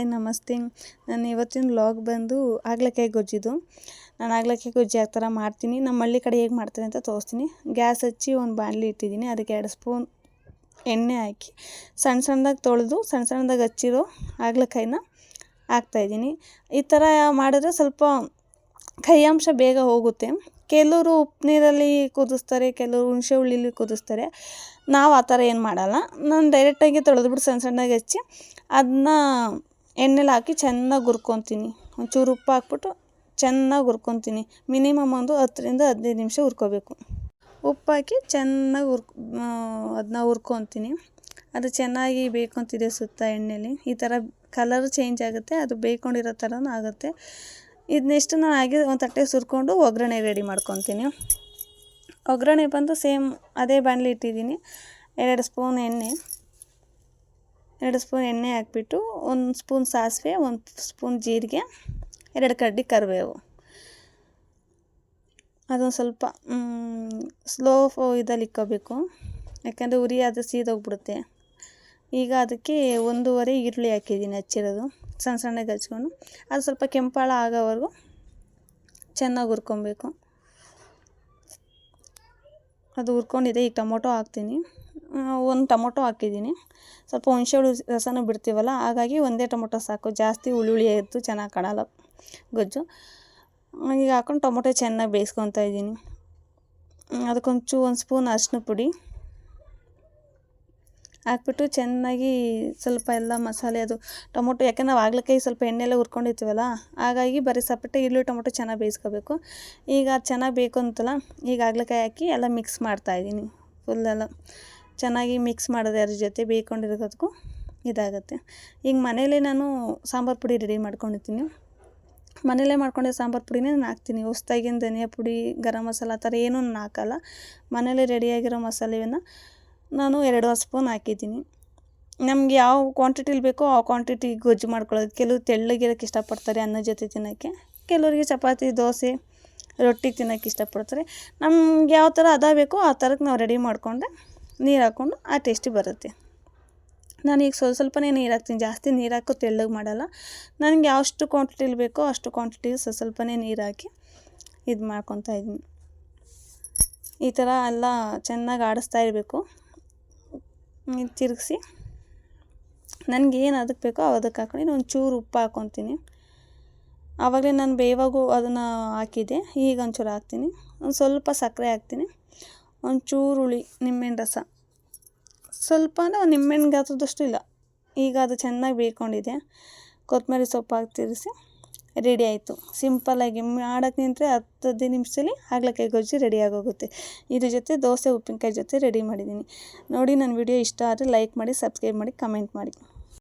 Hi, ನಮಸ್ತೆ. ನಾನು ಇವತ್ತಿನ ಲಾಗ್ ಬಂದು ಆಗ್ಲಕಾಯಿ ಗೊಜ್ಜಿದು. ನಾನು ಆಗ್ಲಕಾಯಿ ಗೊಜ್ಜಿ ಆ ಥರ ಮಾಡ್ತೀನಿ. ನಮ್ಮ ಹಳ್ಳಿ ಕಡೆ ಹೇಗೆ ಮಾಡ್ತಾರೆ ಅಂತ ತೋರಿಸ್ತೀನಿ. ಗ್ಯಾಸ್ ಹಚ್ಚಿ ಒಂದು ಬಾಣಲಿ ಇಟ್ಟಿದ್ದೀನಿ. ಅದಕ್ಕೆ ಎರಡು ಸ್ಪೂನ್ ಎಣ್ಣೆ ಹಾಕಿ. ಸಣ್ಣ ಸಣ್ಣದಾಗಿ ತೊಳೆದು ಸಣ್ಣ ಸಣ್ಣದಾಗಿ ಹಚ್ಚಿರೋ ಆಗ್ಲಕಾಯಿನ ಹಾಕ್ತಾಯಿದ್ದೀನಿ ಈ ಥರ ಮಾಡಿದ್ರೆ ಸ್ವಲ್ಪ ಕೈಯಾಂಶ ಬೇಗ ಹೋಗುತ್ತೆ. ಕೆಲವರು ಉಪ್ಪು ನೀರಲ್ಲಿ ಕುದಿಸ್ತಾರೆ, ಕೆಲವರು ಹುಣಸೆ ಹುಳಿಲಿ ಕುದಿಸ್ತಾರೆ. ನಾವು ಆ ಥರ ಏನು ಮಾಡಲ್ಲ. ನಾನು ಡೈರೆಕ್ಟಾಗಿ ತೊಳೆದ್ಬಿಟ್ಟು ಸಣ್ಣ ಸಣ್ಣದಾಗಿ ಹಚ್ಚಿ ಅದನ್ನ ಎಣ್ಣೆಲಿ ಹಾಕಿ ಚೆನ್ನಾಗಿ ಹುರ್ಕೊತೀನಿ. ಒಂಚೂರು ಉಪ್ಪು ಹಾಕ್ಬಿಟ್ಟು ಚೆನ್ನಾಗಿ ಹುರ್ಕೊತೀನಿ. ಮಿನಿಮಮ್ ಒಂದು ಹತ್ತರಿಂದ ಹದಿನೈದು ನಿಮಿಷ ಹುರ್ಕೋಬೇಕು. ಉಪ್ಪು ಹಾಕಿ ಚೆನ್ನಾಗಿ ಹುರ್ ಅದನ್ನ ಹುರ್ಕೊತೀನಿ. ಅದು ಚೆನ್ನಾಗಿ ಬೇಯ್ಕೊತಿದೆ ಸುತ್ತ ಎಣ್ಣೆಲಿ. ಈ ಥರ ಕಲರ್ ಚೇಂಜ್ ಆಗುತ್ತೆ, ಅದು ಬೇಯ್ಕೊಂಡಿರೋ ಥರನೂ ಆಗುತ್ತೆ. ಇದನ್ನೆಷ್ಟು ನಾನು ಹಾಗೆ ಒಂದು ತಟ್ಟೆ ಸುರ್ಕೊಂಡು ಒಗ್ಗರಣೆ ರೆಡಿ ಮಾಡ್ಕೊತೀನಿ. ಒಗ್ಗರಣೆ ಬಂದು ಸೇಮ್ ಅದೇ ಬಾಣಲಿ ಇಟ್ಟಿದ್ದೀನಿ. ಎರಡು ಸ್ಪೂನ್ ಎಣ್ಣೆ. ಎರಡು ಸ್ಪೂನ್ ಎಣ್ಣೆ ಹಾಕ್ಬಿಟ್ಟು ಒಂದು ಸ್ಪೂನ್ ಸಾಸಿವೆ, ಒಂದು ಸ್ಪೂನ್ ಜೀರಿಗೆ, ಎರಡು ಕಡ್ಡಿ ಕರಿಬೇವು. ಅದೊಂದು ಸ್ವಲ್ಪ ಸ್ಲೋ ಇದಲ್ಲಿ ಇಕ್ಕೋಬೇಕು. ಯಾಕಂದರೆ ಉರಿ ಅದು ಸೀದೋಗ್ಬಿಡುತ್ತೆ. ಈಗ ಅದಕ್ಕೆ ಒಂದೂವರೆ ಈರುಳ್ಳಿ ಹಾಕಿದ್ದೀನಿ ಹಚ್ಚಿರೋದು, ಸಣ್ಣ ಸಣ್ಣಗೆ ಹಚ್ಕೊಂಡು. ಅದು ಸ್ವಲ್ಪ ಕೆಂಪಾಳ ಆಗೋವರೆಗೂ ಚೆನ್ನಾಗಿ ಹುರ್ಕೊಬೇಕು. ಅದು ಹುರ್ಕೊಂಡಿದೆ, ಈಗ ಟೊಮೊಟೊ ಹಾಕ್ತೀನಿ. ಒಂದು ಟೊಮೊಟೊ ಹಾಕಿದ್ದೀನಿ. ಸ್ವಲ್ಪ ಹುಣಸೆ ಹುಳಿ ರಸನೂ ಬಿಡ್ತೀವಲ್ಲ, ಹಾಗಾಗಿ ಒಂದೇ ಟೊಮೊಟೊ ಸಾಕು. ಜಾಸ್ತಿ ಹುಳಿ ಹುಳಿ ಇತ್ತು ಚೆನ್ನಾಗಿ ಕಾಣಲ್ಲ ಗೊಜ್ಜು. ಈಗ ಹಾಕೊಂಡು ಟೊಮೊಟೊ ಚೆನ್ನಾಗಿ ಬೇಯಿಸ್ಕೊತಾ ಇದ್ದೀನಿ. ಅದಕ್ಕೊಂಚೂ ಒಂದು ಸ್ಪೂನ್ ಅರಿಶಿನ ಪುಡಿ ಹಾಕ್ಬಿಟ್ಟು ಚೆನ್ನಾಗಿ ಸ್ವಲ್ಪ ಎಲ್ಲ ಮಸಾಲೆ, ಅದು ಟೊಮೊಟೊ ಯಾಕೆ ನಾವು ಆಗ್ಲಕಾಯಿ ಸ್ವಲ್ಪ ಎಣ್ಣೆಲ್ಲ ಹುರ್ಕೊಂಡಿರ್ತೀವಲ್ಲ, ಹಾಗಾಗಿ ಬರೀ ಸಪ್ರೇಟೆ ಈರುಳ್ಳಿ ಟೊಮೊಟೊ ಚೆನ್ನಾಗಿ ಬೇಯಿಸ್ಕೋಬೇಕು. ಈಗ ಅದು ಚೆನ್ನಾಗಿ ಬೇಕು ಅಂತಲ್ಲ, ಈಗ ಆಗ್ಲಕಾಯಿ ಹಾಕಿ ಎಲ್ಲ ಮಿಕ್ಸ್ ಮಾಡ್ತಾಯಿದ್ದೀನಿ ಫುಲ್ಲೆಲ್ಲ ಚೆನ್ನಾಗಿ ಮಿಕ್ಸ್ ಮಾಡೋದು ಅದ್ರ ಜೊತೆ ಬೇಯ್ಕೊಂಡಿರೋದಕ್ಕೂ ಇದಾಗುತ್ತೆ. ಈಗ ಮನೇಲೇ ನಾನು ಸಾಂಬಾರು ಪುಡಿ ರೆಡಿ ಮಾಡ್ಕೊಂಡಿರ್ತೀನಿ. ಮನೇಲೇ ಮಾಡ್ಕೊಂಡಿರೋ ಸಾಂಬಾರು ಪುಡಿನೇ ನಾನು ಹಾಕ್ತೀನಿ. ಹೊಸ್ದಾಗಿನ ಧನಿಯಾ ಪುಡಿ, ಗರಂ ಮಸಾಲ ಆ ಥರ ಏನೂ ನಾನು ಹಾಕಲ್ಲ. ಮನೇಲೇ ರೆಡಿಯಾಗಿರೋ ಮಸಾಲೆಯನ್ನು ನಾನು ಎರಡು ಸ್ಪೂನ್ ಹಾಕಿದ್ದೀನಿ. ನಮ್ಗೆ ಯಾವ ಕ್ವಾಂಟಿಟಿಲಿ ಬೇಕೋ ಆ ಕ್ವಾಂಟಿಟಿ ಗೊಜ್ಜು ಮಾಡ್ಕೊಳ್ಳೋದು. ಕೆಲವು ತೆಳ್ಳಗಿರೋಕ್ಕೆ ಇಷ್ಟಪಡ್ತಾರೆ ಅನ್ನ ಜೊತೆ ತಿನ್ನೋಕ್ಕೆ. ಕೆಲವರಿಗೆ ಚಪಾತಿ, ದೋಸೆ, ರೊಟ್ಟಿ ತಿನ್ನೋಕ್ಕೆ ಇಷ್ಟಪಡ್ತಾರೆ. ನಮ್ಗೆ ಯಾವ ಥರ ಅದ ಬೇಕೋ ಆ ಥರಕ್ಕೆ ನಾವು ರೆಡಿ ಮಾಡಿಕೊಂಡ್ರೆ ನೀರು ಹಾಕ್ಕೊಂಡು ಆ ಟೇಸ್ಟಿ ಬರುತ್ತೆ. ನಾನು ಈಗ ಸ್ವಲ್ಪ ಸ್ವಲ್ಪನೇ ನೀರು ಹಾಕ್ತೀನಿ. ಜಾಸ್ತಿ ನೀರು ಹಾಕೋ ತೆಳ್ಳಗೆ ಮಾಡಲ್ಲ. ನನಗೆ ಯಾವಷ್ಟು ಕ್ವಾಂಟಿಟಿಲಿ ಬೇಕೋ ಅಷ್ಟು ಕ್ವಾಂಟಿಟಿಗೆ ಸ್ವಲ್ಪ ಸ್ವಲ್ಪನೇ ನೀರು ಹಾಕಿ ಇದು ಮಾಡ್ಕೊತಾ ಇದ್ದೀನಿ ಈ ಥರ ಎಲ್ಲ ಚೆನ್ನಾಗಿ ಆಡಿಸ್ತಾ ಇರಬೇಕು. ತಿರುಗಿಸಿ. ನನಗೆ ಏನು ಅದಕ್ಕೆ ಬೇಕೋ ಅದಕ್ಕೆ ಹಾಕೊಂಡು ಚೂರು ಉಪ್ಪು ಹಾಕ್ಕೊತೀನಿ ಆವಾಗಲೇ ನಾನು ಬೇವಾಗೂ ಅದನ್ನು ಹಾಕಿದ್ದೆ. ಈಗ ಒಂಚೂರು ಹಾಕ್ತೀನಿ. ಒಂದು ಸ್ವಲ್ಪ ಸಕ್ಕರೆ ಹಾಕ್ತೀನಿ. ಒಂಚೂರು ಹುಳಿ ನಿಂಬೆಹಣ್ಣು ರಸ. ಸ್ವಲ್ಪ ಅಂದರೆ ಒಂದು ನಿಂಬೆಹಣ್ಣು ಗಾತ್ರದಷ್ಟು ಇಲ್ಲ. ಈಗ ಅದು ಚೆನ್ನಾಗಿ ಬೇಯ್ಕೊಂಡಿದೆ. ಕೊತ್ತಂಬರಿ ಸೊಪ್ಪು ಹಾಕಿ ತಿರುಗಿಸಿ ರೆಡಿ ಆಯಿತು. ಸಿಂಪಲ್ಲಾಗಿ ಮಾಡೋಕ್ಕೆ ನಿಂತರೆ ಹತ್ತು ಹದಿನೈದು ನಿಮಿಷದಲ್ಲಿ ಹಾಗಲಕಾಯಿ ಗೊಜ್ಜು ರೆಡಿ ಆಗೋಗುತ್ತೆ. ಇದ್ರ ಜೊತೆ ದೋಸೆ, ಉಪ್ಪಿನಕಾಯಿ ಜೊತೆ ರೆಡಿ ಮಾಡಿದ್ದೀನಿ. ನೋಡಿ ನನ್ನ ವಿಡಿಯೋ ಇಷ್ಟ ಆದರೆ ಲೈಕ್ ಮಾಡಿ, ಸಬ್ಸ್ಕ್ರೈಬ್ ಮಾಡಿ, ಕಮೆಂಟ್ ಮಾಡಿ.